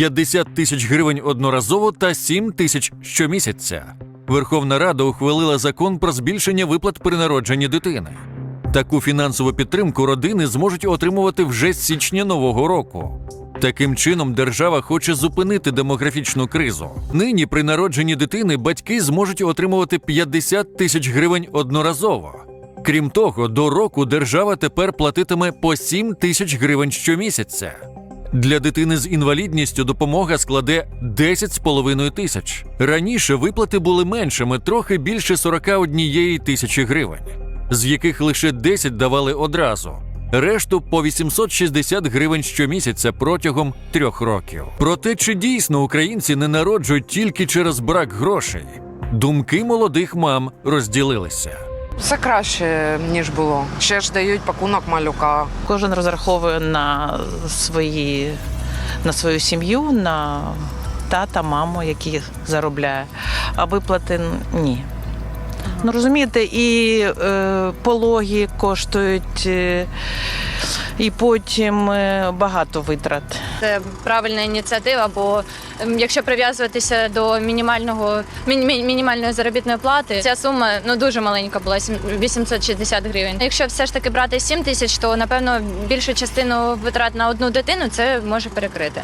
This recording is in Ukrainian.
50 тисяч гривень одноразово та 7 тисяч щомісяця. Верховна Рада ухвалила закон про збільшення виплат при народженні дитини. Таку фінансову підтримку родини зможуть отримувати вже з січня нового року. Таким чином, держава хоче зупинити демографічну кризу. Нині при народженні дитини батьки зможуть отримувати 50 тисяч гривень одноразово. Крім того, до року держава тепер платитиме по 7 тисяч гривень щомісяця. Для дитини з інвалідністю допомога складе 10,5 тисяч. Раніше виплати були меншими, трохи більше 41 тисячі гривень, з яких лише 10 давали одразу. Решту по 860 гривень щомісяця протягом трьох років. Проте чи дійсно українці не народжують тільки через брак грошей? Думки молодих мам розділилися. Все краще, ніж було. Ще ж дають пакунок малюка. Кожен розраховує на свої на свою сім'ю, на тата, маму, які заробляє. А виплати ні. Ну розумієте, і е, пологи коштують, е, і потім е, багато витрат. Це правильна ініціатива, бо ем, якщо прив'язуватися до мінімального міні- міні- мінімальної заробітної плати, ця сума ну дуже маленька була сім- 860 гривень. Якщо все ж таки брати 7 тисяч, то напевно більшу частину витрат на одну дитину це може перекрити.